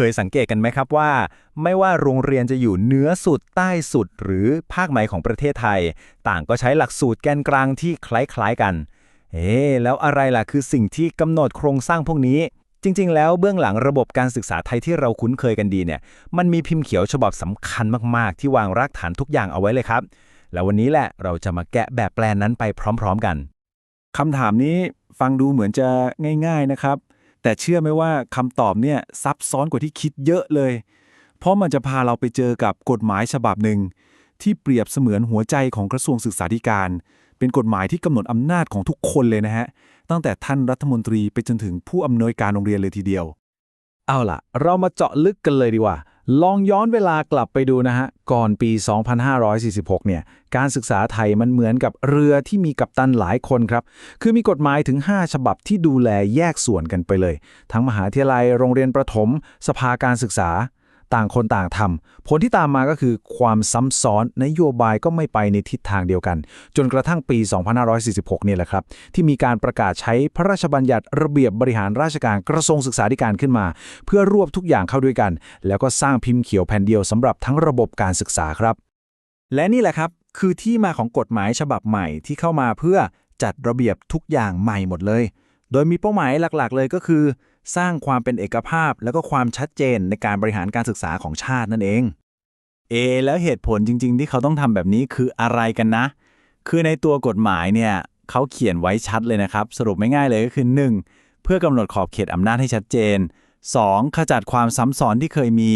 เคยสังเกตกันไหมครับว่า ไม่ว่าโรงเรียนจะอยู่เหนือสุดใต้สุดหรือภาคไหนของประเทศไทย ต่างก็ใช้หลักสูตรแกนกลางที่คล้ายๆกัน เอ๊แล้วอะไรล่ะคือสิ่งที่กำหนดโครงสร้างพวกนี้ จริง ๆ แล้วเบื้องหลังระบบการศึกษาไทยที่เราคุ้นเคยกันดีเนี่ยมันมีพิมพ์เขียวฉบับสำคัญมากๆ ที่วางรากฐานทุกอย่างเอาไว้เลยครับ แล้ววันนี้แหละเราจะมาแกะแบบแปลนนั้นไปพร้อม ๆ กันคำถามนี้ฟังดูเหมือนจะง่าย ๆนะครับ แต่เชื่อไหมว่าคำตอบเนี่ยซับซ้อนกว่าที่คิดเยอะเลย เพราะมันจะพาเราไปเจอกับกฎหมายฉบับหนึ่งที่เปรียบเสมือนหัวใจของกระทรวงศึกษาธิการ เป็นกฎหมายที่กำหนดอำนาจของทุกคนเลยนะฮะ ตั้งแต่ท่านรัฐมนตรีไปจนถึงผู้อำนวยการโรงเรียนเลยทีเดียว เอาล่ะ เรามาเจาะลึกกันเลยดีกว่า ลองย้อนเวลากลับไปดูนะฮะ ก่อนปี 2546 เนี่ย การศึกษาไทยมันเหมือนกับเรือที่มีกัปตันหลายคนครับ คือมีกฎหมายถึง 5 ฉบับที่ดูแลแยกส่วนกันไปเลย ทั้งมหาวิทยาลัย โรงเรียนประถม สภาการศึกษา ต่างคนต่างทำผลที่ตามมาก็คือความซ้ำซ้อนนโยบายก็ไม่ไปในทิศทางเดียวกัน จนกระทั่งปี 2546 เนี่ยแหละครับ ที่มีการประกาศใช้พระราชบัญญัติระเบียบบริหารราชการกระทรวงศึกษาธิการขึ้นมา เพื่อรวบทุกอย่างเข้าด้วยกัน แล้วก็สร้างพิมพ์เขียวแผ่นเดียวสำหรับทั้งระบบการศึกษาครับ และนี่แหละครับคือที่มาของกฎหมายฉบับใหม่ที่เข้ามาเพื่อจัดระเบียบทุกอย่างใหม่หมดเลย โดยมีเป้าหมายหลักๆ เลยก็คือ สร้างความเป็นเอกภาพแล้วก็ความชัดเจนในการบริหารการศึกษาของชาตินั่นเอง เอ แล้วเหตุผลจริง ๆ ที่เขาต้องทำแบบนี้คืออะไรกันนะ คือในตัวกฎหมายเนี่ยเขาเขียนไว้ชัดเลยนะครับ สรุปไม่ง่ายเลยก็คือ 1. เพื่อกำหนดขอบเขตอำนาจให้ชัดเจน 2. ขจัดความซ้ำซ้อนที่เคยมี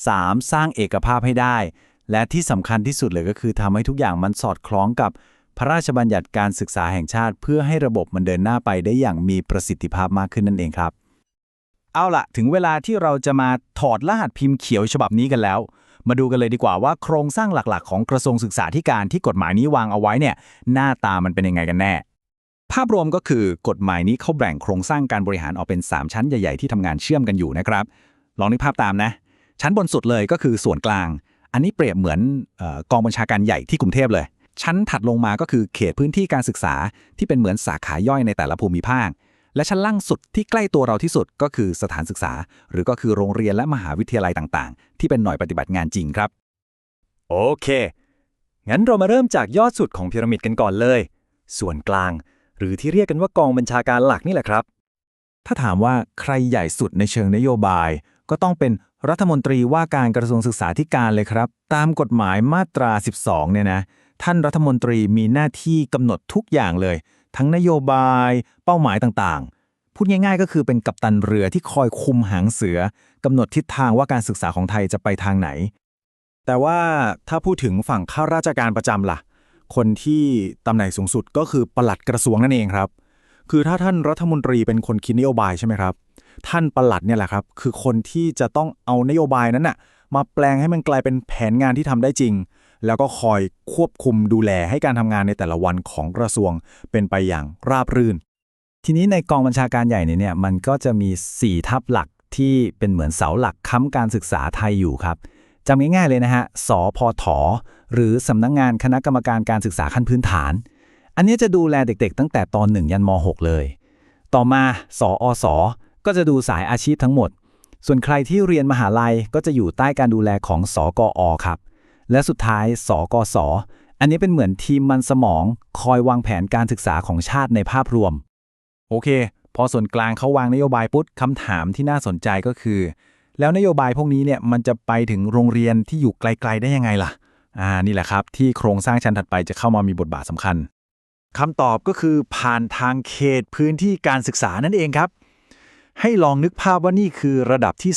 3. สร้างเอกภาพให้ได้ และที่สำคัญที่สุดเลยก็คือทำให้ทุกอย่างมันสอดคล้องกับพระราชบัญญัติการศึกษาแห่งชาติ เพื่อให้ระบบมันเดินหน้าไปได้อย่างมีประสิทธิภาพมากขึ้นนั่นเองครับ เอาละถึงเวลาที่เราจะมาถอดรหัสพิมพ์เขียวฉบับนี้กันแล้ว มาดูกันเลยดีกว่าว่าโครงสร้างหลักๆ ของกระทรวงศึกษาธิการที่กฎหมายนี้วางเอาไว้เนี่ยหน้าตามันเป็นยังไงกันแน่ ภาพรวมก็คือกฎหมายนี้เขาแบ่งโครงสร้างการบริหารออกเป็น 3 ชั้นใหญ่ๆที่ทำงานเชื่อมกันอยู่นะครับ ลองนึกภาพตามนะ ชั้นบนสุดเลยก็คือส่วนกลาง อันนี้เปรียบเหมือนออกองบัญชาการใหญ่ที่กรุงเทพเลย ชั้นถัดลงมาก็คือเขตพื้นที่การศึกษาที่เป็นเหมือนสาขาย่อยในแต่ละภูมิภาค และชั้นล่างสุดที่ใกล้ตัวเราที่สุดก็คือสถานศึกษา หรือก็คือโรงเรียนและมหาวิทยาลัยต่างๆ ที่เป็นหน่วยปฏิบัติงานจริงครับ โอเค งั้นเรามาเริ่มจากยอดสุดของพีระมิดกันก่อนเลย ส่วนกลาง หรือที่เรียกกันว่ากองบัญชาการหลักนี่แหละครับ ถ้าถามว่าใครใหญ่สุดในเชิงนโยบาย ก็ต้องเป็นรัฐมนตรีว่าการกระทรวงศึกษาธิการเลยครับ ตามกฎหมายมาตรา 12 เนี่ยนะ ท่านรัฐมนตรีมีหน้าที่กำหนดทุกอย่างเลย ทั้งนโยบาย เป้าหมายต่างๆ พูดง่ายๆ ก็คือเป็นกัปตันเรือที่คอยคุมหางเสือกำหนดทิศทางว่าการศึกษาของไทยจะไปทางไหน แต่ว่าถ้าพูดถึงฝั่งข้าราชการประจำล่ะ คนที่ตำแหน่งสูงสุดก็คือปลัดกระทรวงนั่นเองครับ คือถ้าท่านรัฐมนตรีเป็นคนคิดนโยบายใช่ไหมครับ ท่านปลัดเนี่ยแหละครับ คือคนที่จะต้องเอานโยบายนั้นน่ะมาแปลงให้มันกลายเป็นแผนงานที่ทำได้จริง แล้วก็คอยควบคุมดูแลให้การทำงานในแต่ละวันของกระทรวงเป็นไปอย่างราบรื่น ทีนี้ในกองบัญชาการใหญ่เนี่ยมันก็จะมี 4 ทัพหลักที่เป็นเหมือนเสาหลักค้ำการศึกษาไทยอยู่ครับจำง่ายๆเลยนะฮะ สพท หรือสำนักงงานคณะกรรมการการศึกษาขั้นพื้นฐาน อันนี้จะดูแลเด็กๆ ตั้งแต่ตอน 1 ยันม .6 เลย ต่อมา สอสก็จะดูสายอาชีพทั้งหมด ส่วนใครที่เรียนมหาลัยก็จะอยู่ใต้การดูแลของสกอครับ และสุดท้ายสกสออันนี้เป็นเหมือนทีมมันสมอง คอยวางแผนการศึกษาของชาติในภาพรวม โอเค พอส่วนกลางเขาวางนโยบายปุ๊บคำถามที่น่าสนใจก็คือ แล้วนโยบายพวกนี้เนี่ยมันจะไปถึงโรงเรียนที่อยู่ไกลๆได้ยังไงล่ะ อ่านี่แหละครับ ที่โครงสร้างชั้นถัดไปจะเข้ามามีบทบาทสำคัญคำตอบก็คือผ่านทางเขตพื้นที่การศึกษานั่นเองครับ ให้ลองนึกภาพว่านี่คือระดับที่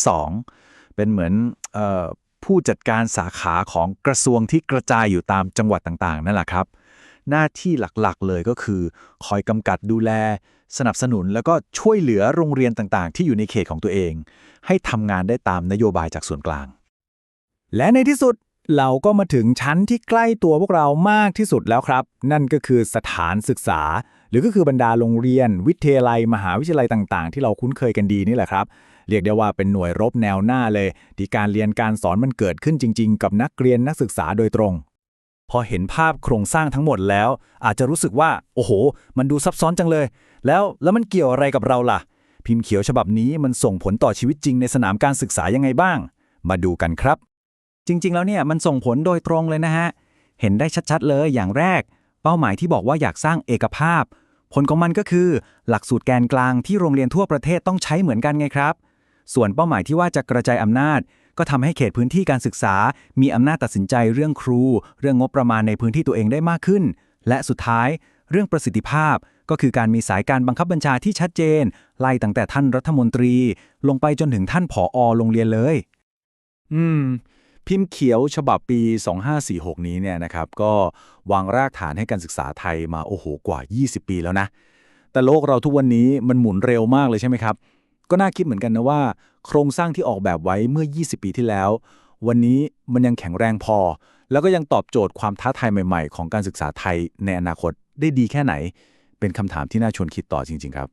2 เป็นเหมือนเออ ผู้จัดการสาขาของกระทรวงที่กระจายอยู่ตามจังหวัดต่างๆ นั่นแหละครับ หน้าที่หลักๆ เลยก็คือ คอยกำกับดูแล สนับสนุนแล้วก็ช่วยเหลือโรงเรียนต่างๆ ที่อยู่ในเขตของตัวเอง ให้ทำงานได้ตามนโยบายจากส่วนกลาง และในที่สุดเราก็มาถึงชั้นที่ใกล้ตัวพวกเรามากที่สุดแล้วครับ นั่นก็คือสถานศึกษา หรือก็คือบรรดาโรงเรียน วิทยาลัย มหาวิทยาลัยต่าง ๆ ที่เราคุ้นเคยกันดีนี่แหละครับ เรียกได้ว่าเป็นหน่วยรบแนวหน้าเลย ที่การเรียนการสอนมันเกิดขึ้นจริง ๆ กับนักเรียนนักศึกษาโดยตรง พอเห็นภาพโครงสร้างทั้งหมดแล้ว อาจจะรู้สึกว่า โอ้โห มันดูซับซ้อนจังเลย แล้วแล้วมันเกี่ยวอะไรกับเราล่ะ พิมพ์เขียวฉบับนี้มันส่งผลต่อชีวิตจริงในสนามการศึกษายังไงบ้าง มาดูกันครับ จริง ๆ แล้วเนี่ยมันส่งผลโดยตรงเลยนะฮะเห็นได้ชัดๆ เลยอย่างแรก เป้าหมายที่บอกว่าอยากสร้างเอกภาพ ผลของมันก็คือ หลักสูตรแกนกลางที่โรงเรียนทั่วประเทศต้องใช้เหมือนกันไงครับ ส่วนเป้าหมายที่ว่าจะกระจายอำนาจ ก็ทำให้เขตพื้นที่การศึกษา มีอำนาจตัดสินใจเรื่องครู เรื่องงบประมาณในพื้นที่ตัวเองได้มากขึ้น และสุดท้าย เรื่องประสิทธิภาพ ก็คือการมีสายการบังคับบัญชาที่ชัดเจน ไล่ตั้งแต่ท่านรัฐมนตรี ลงไปจนถึงท่านผอโรงเรียนเลย อืมพิมพ์เขียวฉบับปี 2546 นี้เนี่ยนะครับ ก็วางรากฐานให้การศึกษาไทยมาโอ้โหกว่า 20 ปีแล้วนะ แต่โลกเราทุกวันนี้มันหมุนเร็วมากเลยใช่ไหมครับ ก็น่าคิดเหมือนกันนะว่า โครงสร้างที่ออกแบบไว้เมื่อ 20 ปีที่แล้ว วันนี้มันยังแข็งแรงพอ แล้วก็ยังตอบโจทย์ความท้าทายใหม่ ๆ ของการศึกษาไทยในอนาคตได้ดีแค่ไหน เป็นคำถามที่น่าชวนคิดต่อจริง ๆ ครับ